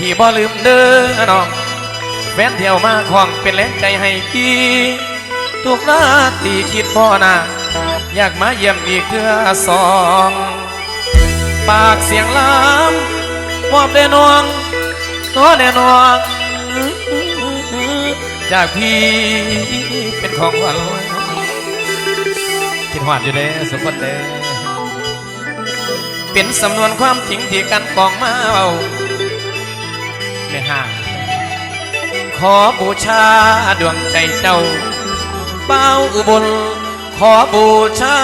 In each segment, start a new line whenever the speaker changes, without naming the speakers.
ที่บ่ลืมเด้อน้องแฟนเที่ยวมาของเป็นแรงใจให้พี่ทุกราตีคิดพ่อนาอยากมาเยี่ยมอีกเทื่อสอง ปากเสียงล้ำมอบแด่นวงตัวแด่นวงจากพี่เป็นของวัญคิดหวานอยู่เด้สุขคนเด้เป็นสำนวนความจริงที่กันกองมาเอา ในห้าง ขอบูชาดวงใจเจ้าเป้าอุบล ขอบูชา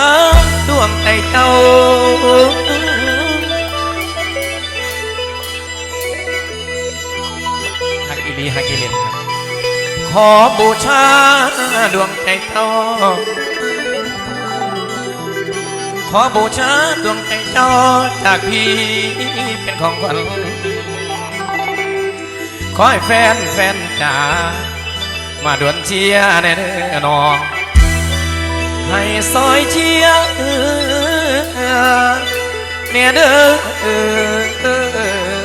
ดวงใจเจ้า ฮักอีลีฮักอีเลียนครับขอบูชาดวงใจเจ้า ขอบูชาดวงใจเจ้าจากพี่เป็นของขวัญ ขอให้แฟนแฟนจ๋ามาดวนเชียร์แน่เด้อน้องให้ซอยเชียร์เนี่ยเด้อ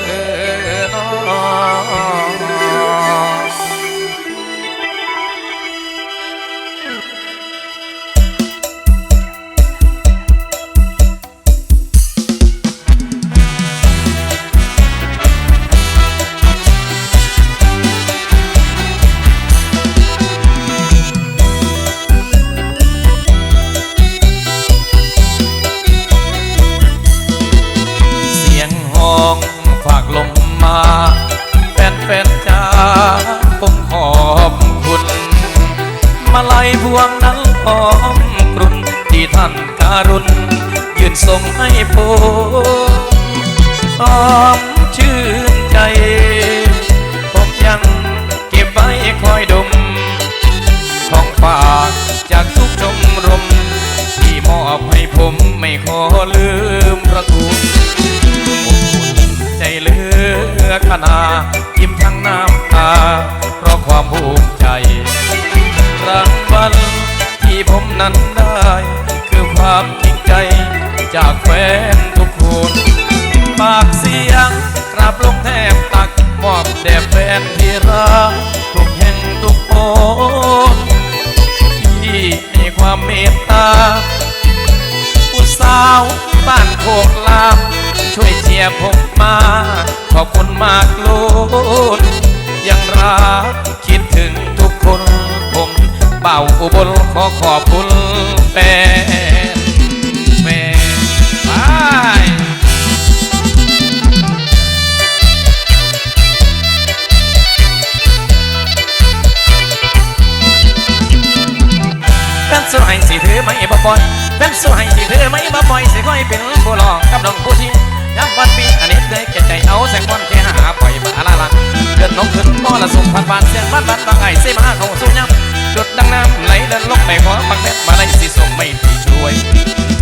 ท่านการุณยืนส่งให้ผมหอมชื่นใจ ผมยังเก็บไว้คอยดมของฝากจากทุกชมรม ที่มอบให้ผมไม่ขอลืมประทุนใจเลือขนายิ้มทั้งน้ำตา เพราะความภูมิใจรางวัลที่ผมนั้นได้ามจริงใจ จากแฟนทุกคนปากเสียงกราบลงแทบตักมอบแด่แฟนที่รักทุกแห่งทุกโอนที่ให้ความเมตตาผู้สาวบ้านโคกลามช่วยเชียร์ผมมา ขอบคุณมากโลดยังรักคิดถึงทุกคน ผมเป่าอุบลขอขอบคุณแฟน อไม่บ่ปล่อยเป็นสวยสิถือไม่บ่ปล่อยสิค่อยเป็นผู้หลอกกับน้องผู้ที่ย้ำวันปีอันนี้เคยแก่ใจเอาแสงบอลแค่หาปล่อยบาลาลันเดินนกขึ้นมอละสุพันบานเสียงบ้านบ้านบางไอ้เสียมาเขาสู้ย้ำจุดดังน้ำไหลเดินลงไปขอบังเพชรมาได้สิส่งไม่ที่ช่วย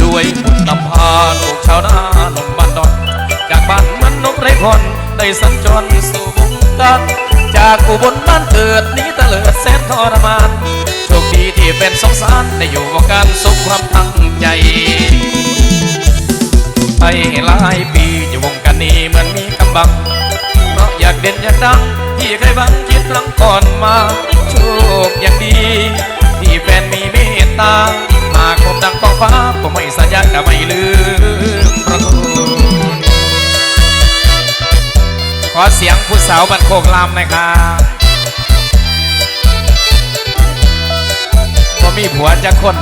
ด้วยบุญนำพาลูกชาวนาหนุ่มบ้านดอนจากบ้านมันนกไรคนได้สัญจรสู่วงการจากอุบลบ้านเกิดนี้ตะเลิดแสนทรมานโชคดี เป็นสงสารได้อยู่วงการสมความตั้งใจ ไปหลายปีอยู่วงการนี้เหมือนมีกำบัง เพราะอยากเด่นอยากดังที่เคยบังคิดครั้งก่อนมา โชคอย่างดี ที่แฟนมีเมตตา หากผมดังต้องฟ้าผมไม่สัญญาจะไม่ลืมประตูขอเสียงผู้สาวบันโคกลามหนะครับ มีผัวจะคน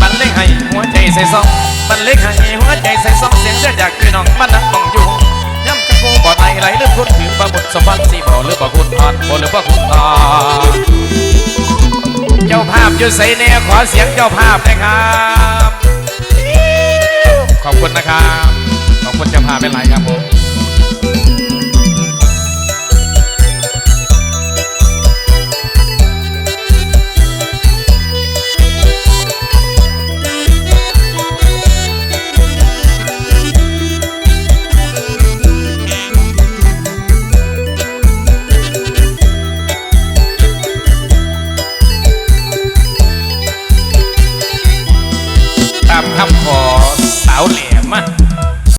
มันเล็กให้หัวใจใส่ซองมันเล็กให้หัวใจใส่ซองเสียงเสียจากพี่น้องมันนักต้องอยู่ย้ำจะกูบ่ไตไหลหรือคุณถือบ่บุญสมบัติสีบ่หรือบ่คุณทานบ่หรือบ่คุณทานเจ้าภาพอยู่ใส่แน่ขอเสียงเจ้าภาพนะครับ ขอบคุณนะครับ ขอบคุณเจ้าภาพเป็นไรครับผม